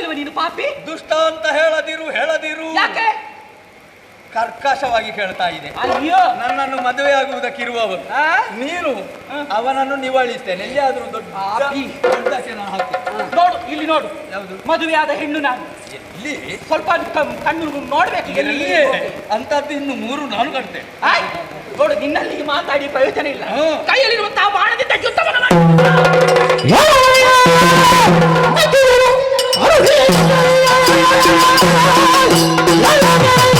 ಇಲ್ವ ನೀನು ಪಾಪಿ? ದುಷ್ಟ ಅಂತ ಹೇಳದಿರು ಹೇಳದಿರು. ಯಾಕೆ? ಕರ್ಕಶವಾಗಿ ಕೇಳ್ತಾ ಇದೆ. ಅಯ್ಯೋ. ನನ್ನನ್ನು ಮದುವೆ ಆಗುವುದಕ್ಕಿರುವವನು ನೀನು ಅವನನ್ನು ನಿವಾಳಿಸ್ತೇನೆ. ಎಲ್ಲಿಯಾದ್ರೂ ದೊಡ್ಡ ನೋಡು ಇಲ್ಲಿ ನೋಡು. ಯಾವುದು? ಮದುವೆಯಾದ ಹೆಣ್ಣು ನಾನು. ಇಲ್ಲಿ ಸ್ವಲ್ಪ ಕಣ್ಣು ನೋಡ್ಬೇಕು. ಎಲ್ಲಿ? ಅಂತದ್ದು ಇನ್ನು ಮೂರು ನಾನು ಆಯ್, ನೋಡು ನಿನ್ನಲ್ಲಿ ಮಾತಾಡಿ ಪ್ರಯೋಜನ ಇಲ್ಲ. ಕೈಯಲ್ಲಿರುವಂತಹ ಬಾಣದಿಂದ ಯುದ್ಧವನ್ನು ಮಾಡಿ. la la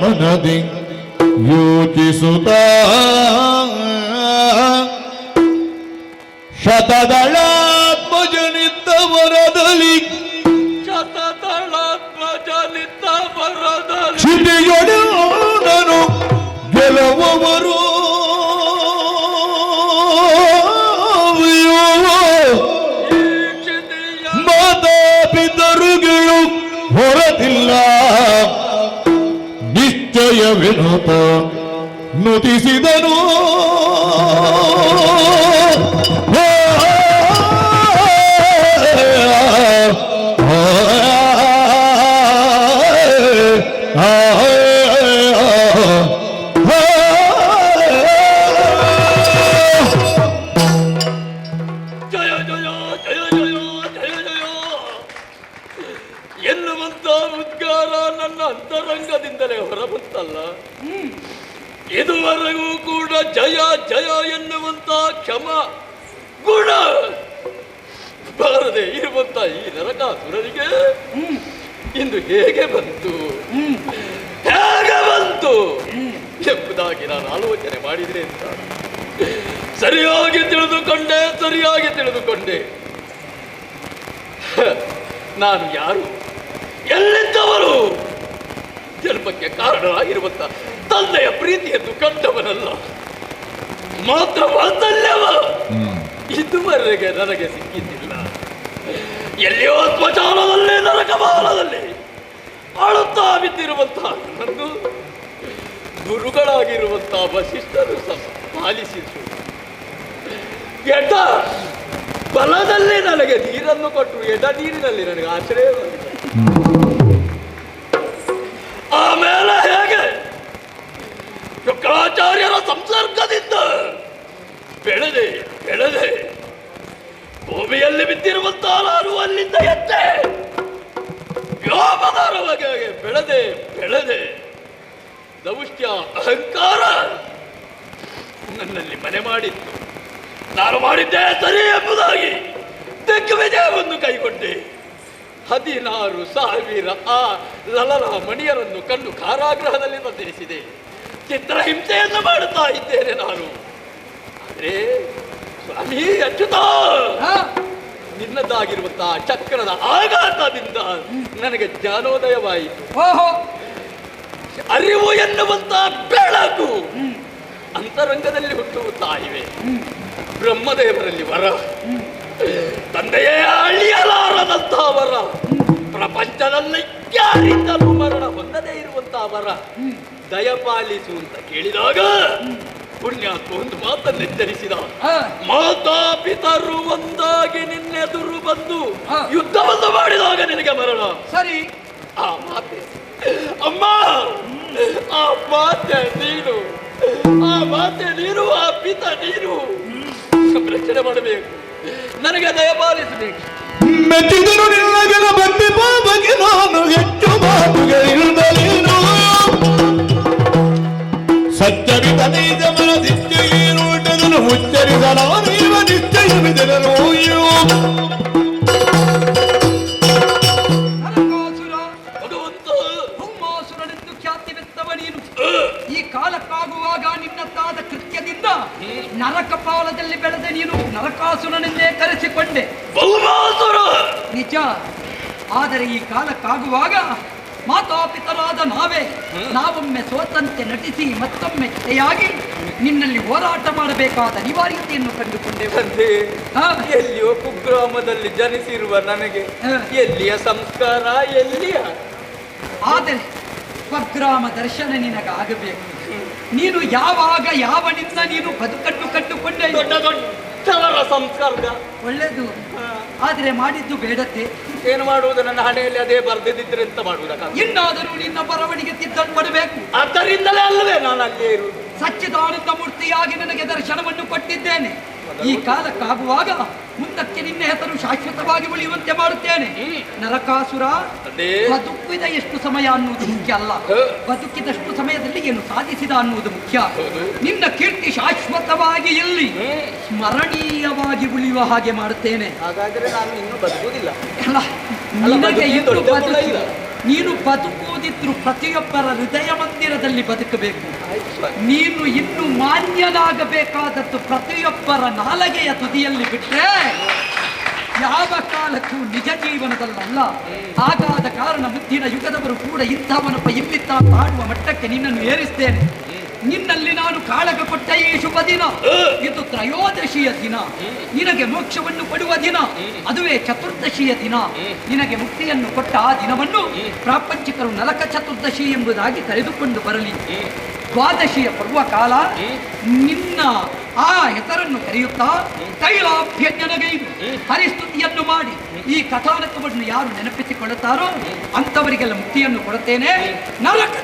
ಮನದಿ ಯೋಚಿಸುತ್ತ ಶತದಳಾತ್ಮಜನಿದ್ದ ವರದಲ್ಲಿ ನಿಶ್ಚಯವೆನುತ ನುತಿಸಿದನು ಜಯ ಜಯ ಎನ್ನುವಂತ ಕ್ಷಮ, ಗುಣ ಬಾರದೆ ಇರುವಂತ ಈ ನರಕಾಸುರನಿಗೆ ಇಂದು ಹೇಗೆ ಬಂತು? ಹೇಗೆ ಬಂತು? ಎಂಬುದಾಗಿ ನಾನು ಆಲೋಚನೆ ಮಾಡಿದ್ರೆ ಅಂತ ಸರಿಯಾಗಿ ತಿಳಿದುಕೊಂಡೆ ಸರಿಯಾಗಿ ತಿಳಿದುಕೊಂಡೆ. ನಾನು ಯಾರು? ಎಲ್ಲಿದ್ದವರು? ಜನ್ಮಕ್ಕೆ ಕಾರಣವಾಗಿರುವಂತ ತಂದೆಯ ಪ್ರೀತಿಯನ್ನು ಕಂಡವನಲ್ಲ. ಮಾತ್ರ ವಾತ್ಸಲ್ಯವ ಇದುವರೆಗೆ ನನಗೆ ಸಿಕ್ಕಿದ್ದಿಲ್ಲ. ಎಲ್ಲಿಯೋ ತ್ವಚಾಲದಲ್ಲಿ ನರಕ ಬಾಲದಲ್ಲಿ ಆಳುತ್ತಾ ಬಿದ್ದಿರುವಂತಹ ನನ್ನನ್ನು ಗುರುಗಳಾಗಿರುವಂತಹ ವಶಿಷ್ಠರು ಸಹ ಪಾಲಿಸಿದ್ರು. ಎಡ ಬಲದಲ್ಲಿ ನನಗೆ ನೀರನ್ನು ಕೊಟ್ಟರು. ಎಡ ನೀರಿನಲ್ಲಿ ನನಗೆ ಆಶ್ರಯ ಹೇಗೆ ಶುಕ್ರಾಚಾರ್ಯರ ಸಂಸರ್ಗದಿಂದ ಬೆಳೆದೆ ಬೆಳೆದೆ. ಭೂಮಿಯಲ್ಲಿ ಬಿದ್ದಿರುವಂತಹ ನಾನು ಅಲ್ಲಿಂದ ಎತ್ತೆ ವ್ಯೋಮದಾರವಾಗಿ ಬೆಳೆದೆ ಬೆಳೆದೆ. ದೌಷ್ಟ್ಯ ಅಹಂಕಾರ ನನ್ನಲ್ಲಿ ಮನೆ ಮಾಡಿತ್ತು. ನಾನು ಮಾಡಿದ್ದೆ ಸರಿ ಎಂಬುದಾಗಿ ದಿಗ್ವಿಜಯವನ್ನು ಕೈಗೊಂಡೆ. ಹದಿನಾರು ಸಾವಿರ ಆ ಲಲನ ಮಣಿಯರನ್ನು ಕಂಡು ಕಾರಾಗೃಹದಲ್ಲಿ ಬಂಧಿಸಿದೆ ಚಿತ್ರಹಿಂಸೆಯನ್ನು ಮಾಡುತ್ತಾ ಇದ್ದೇನೆ ನಾನು. ಆದರೆ ಸ್ವಾಮಿ ಅಚ್ಯುತ! ನಿನ್ನದಾಗಿರುವಂತಹ ಚಕ್ರದ ಆಘಾತದಿಂದ ನನಗೆ ಜ್ಞಾನೋದಯವಾಯಿತು. ಅರಿವು ಎನ್ನುವಂತಹ ಬೆಳಕು ಅಂತರಂಗದಲ್ಲಿ ಹುಟ್ಟುತ್ತಾ ಇವೆ. ಬ್ರಹ್ಮದೇವರಲ್ಲಿ ವರ. ತಂದೆಯೇ ಅಳಿಯಲಾರದಂತಹ ವರ. ಪ್ರಪಂಚದಲ್ಲಿ ಯಾರಿಂದಲೂ ಮರಣ ಹೊಂದದೇ ಇರುವಂತಹ ವರ. ದಯಪಾಲಿಸು ಅಂತ ಕೇಳಿದಾಗ ಪುಣ್ಯಾತ್ಮ ಒಂದು ಮಾತನ್ನು ಎಚ್ಚರಿಸಿದ ಮಾತಾ ಪಿತರು ಒಂದಾಗಿ ನಿನ್ನೆದುರು ಬಂದು. ಯುದ್ಧವನ್ನು ಮಾಡಿದಾಗ ನಿನಗೆ ಮರಣ. ಸರಿ. ಆ ಮಾತೆ. ಅಮ್ಮ! ಆ ಮಾತೆ ನೀನು. ಆ ಮಾತೆ ನೀನು ಆ ಪಿತ ನೀನು. ಸಂರಕ್ಷಣೆ ಮಾಡಬೇಕು. ನನಗೆ ದಯಪಾಲಿಸಬೇಕು. ಮೆಚ್ಚಿದರು ನಿನ್ನಗನ ಭಕ್ತಿ ಬಾಬಗೆ ನಾನು ಹೆಚ್ಚು ಮಾತುಗಳಿರುತ್ತಲೇನು ಸಚ್ಚರಿತ ನೈಜ ಈ ಕಾಲಕ್ಕಾಗುವಾಗ ನಿನ್ನತ್ತಾದ ಕೃತ್ಯದಿಂದ ನರಕ ಪಾಲದಲ್ಲಿ ಬೆಳೆದ ನೀನು ನರಕಾಸುರನೆಂದೇ ಕರೆಸಿಕೊಂಡೆ. ನಿಜ. ಆದರೆ ಈ ಕಾಲಕ್ಕಾಗುವಾಗ ಮಾತಾಪಿತರಾದ ನಾವೇ ನಾವೊಮ್ಮೆ ಸೋತಂತೆ ನಟಿಸಿ ಮತ್ತೊಮ್ಮೆ ಜೊತೆಯಾಗಿ ನಿನ್ನಲ್ಲಿ ಹೋರಾಟ ಮಾಡಬೇಕಾದ ಅನಿವಾರ್ಯತೆಯನ್ನು ಕಂಡುಕೊಂಡೆವು. ತಂದೆ ಆ, ಎಲ್ಲಿಯೋ ಕುಗ್ರಾಮದಲ್ಲಿ ಜನಿಸಿರುವ ನನಗೆ. ಎಲ್ಲಿಯ ಸಂಸ್ಕಾರ ಎಲ್ಲಿಯ? ಆದರೆ ಸ್ವಗ್ರಾಮ ದರ್ಶನ ನಿನಗಾಗಬೇಕು. ನೀನು ಯಾವಾಗ ಯಾವನಿಂದ ನೀನು ಬದುಕನ್ನು ದೊಡ್ಡ ದೊಡ್ಡ ದೊಡ್ಡವರ ಸಂಸ್ಕಾರದ ಒಳ್ಳೆದು. ಆದ್ರೆ ಮಾಡಿದ್ದು ಬೇಡತ್ತೆ. ಏನು ಮಾಡುವುದು? ನನ್ನ ಹಣೆಯಲ್ಲಿ ಅದೇ ಬರ್ದಿದ್ದರೆ ಎಂತ ಮಾಡುವುದಕ್ಕ ಇನ್ನಾದರೂ ನಿನ್ನ ಬರವಣಿಗೆ ತಿದ್ದಲು ಪಡಬೇಕು ಅದರಿಂದಲೇ ಅಲ್ಲವೇ ನಾನು ಅಲ್ಲಿ ಇರುವುದು? ಸಚ್ಚಿದಾನಂದ ಮೂರ್ತಿಯಾಗಿ ನನಗೆ ದರ್ಶನವನ್ನು ಕೊಟ್ಟಿದ್ದೇನೆ. ಈ ಕಾಲಕ್ಕಾಗುವಾಗ ಮುಂದಕ್ಕೆ ನಿನ್ನ ಹೆಸರು ಶಾಶ್ವತವಾಗಿ ಉಳಿಯುವಂತೆ ಮಾಡುತ್ತೇನೆ. ನರಕಾಸುರ ಬದುಕಿದ ಎಷ್ಟು ಸಮಯ ಅನ್ನುವುದು ಮುಖ್ಯ ಅಲ್ಲ. ಬದುಕಿದಷ್ಟು ಸಮಯದಲ್ಲಿ ಏನು ಸಾಧಿಸಿದ ಅನ್ನುವುದು ಮುಖ್ಯ. ನಿನ್ನ ಕೀರ್ತಿ ಶಾಶ್ವತವಾಗಿ ಎಲ್ಲಿ ಸ್ಮರಣೀಯವಾಗಿ ಉಳಿಯುವ ಹಾಗೆ ಮಾಡುತ್ತೇನೆ. ಹಾಗಾದ್ರೆ ನಾನು ಇನ್ನು ಬದುಕುವುದಿಲ್ಲ. ಅಲ್ಲ ನಿನಗೆ ಗುಣ ಬದುಕು. ನೀನು ಬದುಕುವುದಿದ್ರು ಪ್ರತಿಯೊಬ್ಬರ ಹೃದಯ ಮಂದಿರದಲ್ಲಿ ಬದುಕಬೇಕು. ನೀನು ಇನ್ನು ಮಾನ್ಯನಾಗಬೇಕಾದದ್ದು ಪ್ರತಿಯೊಬ್ಬರ ನಾಲಗೆಯ ತುದಿಯಲ್ಲಿ ಬಿಟ್ಟರೆ ಯಾವ ಕಾಲಕ್ಕೂ ನಿಜ ಜೀವನದಲ್ಲಲ್ಲ. ಹಾಗಾದ ಕಾರಣ ಮುಂದಿನ ಯುಗದವರು ಕೂಡ ಇಂಥವನೊಬ್ಬ ಇಲ್ಲಿತ್ತ ಆಡುವ ಮಟ್ಟಕ್ಕೆ ನಿನ್ನನ್ನು ಏರಿಸ್ತೇನೆ. ನಿನ್ನಲ್ಲಿ ನಾನು ಕಾಳಗ ಕೊಟ್ಟ ಈ ಶುಭ ದಿನ. ಇದು ತ್ರಯೋದಶಿಯ ದಿನ. ನಿನಗೆ ಮೋಕ್ಷವನ್ನು ಕೊಡುವ ದಿನ. ಅದುವೇ ಚತುರ್ದಶಿಯ ದಿನ. ನಿನಗೆ ಮುಕ್ತಿಯನ್ನು ಕೊಟ್ಟ ಆ ದಿನವನ್ನು ಪ್ರಾಪಂಚಿಕರು ನಲಕ ಚತುರ್ದಶಿ ಎಂಬುದಾಗಿ ಕರೆದುಕೊಂಡು ಬರಲಿ. ದ್ವಾದಶಿಯ ಪರ್ವಕಾಲ ನಿನ್ನ ಆ ಹೆಸರನ್ನು ಕರೆಯುತ್ತಾ ತೈಲಾಭ್ಯಂಜನಗೈದು ಹರಿಸ್ತುತಿಯನ್ನು ಮಾಡಿ ಈ ಕಥಾನಕವನ್ನು ಯಾರು ನೆನಪಿಸಿಕೊಳ್ಳುತ್ತಾರೋ ಅಂಥವರಿಗೆಲ್ಲ ಮುಕ್ತಿಯನ್ನು ಕೊಡುತ್ತೇನೆ. ನರಕ